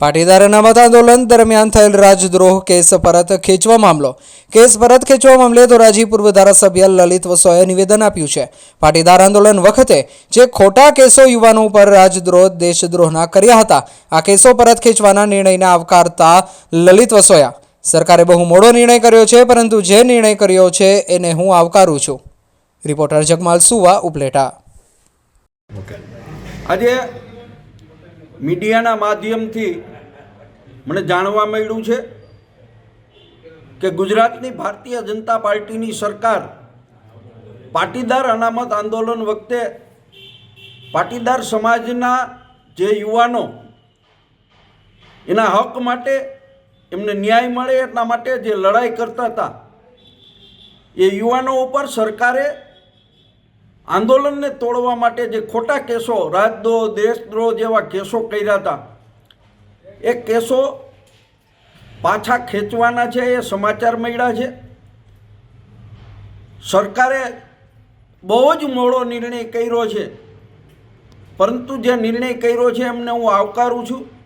પાટીદાર અનામત આંદોલન દરમિયાન થયેલ રાજદ્રોહ કેસ પરત ખેંચવા મામલો. કેસ પરત ખેંચવા મામલે ધોરાજી પૂર્વ ધારાસભ્ય લલિત વસોએ નિવેદન આપ્યું છે. પાટીદાર આંદોલન વખતે જે ખોટા કેસો યુવાનો ઉપર રાજદ્રોહ, દેશદ્રોહના કર્યા હતા, આ કેસો પરત ખેંચવાના નિર્ણયને આવકારતા લલિત વસોયા. સરકારે બહુ મોડો નિર્ણય કર્યો છે, પરંતુ જે નિર્ણય કર્યો છે એને હું આવકારું છું. રિપોર્ટર જગમાલ સુવા, ઉપલેટા. આજે મીડિયાના માધ્યમથી મને જાણવા મળ્યું છે કે ગુજરાતની ભારતીય જનતા પાર્ટીની સરકાર પાટીદાર અનામત આંદોલન વખતે પાટીદાર સમાજના જે યુવાનો, એના હક માટે એમને ન્યાય મળે એટલા માટે જે લડાઈ કરતા હતા, એ યુવાનો ઉપર સરકારે આંદોલનને તોડવા માટે જે ખોટા કેસો રાજદ્રોહ દેશદ્રોહ જેવા કેસો કર્યા હતા એ કેસો પાછા ખેંચવાના છે, એ સમાચાર મળ્યા છે. સરકારે બહુ જ મોડો નિર્ણય કર્યો છે. પરંતુ જે નિર્ણય કર્યો છે એમને હું આવકારું છું.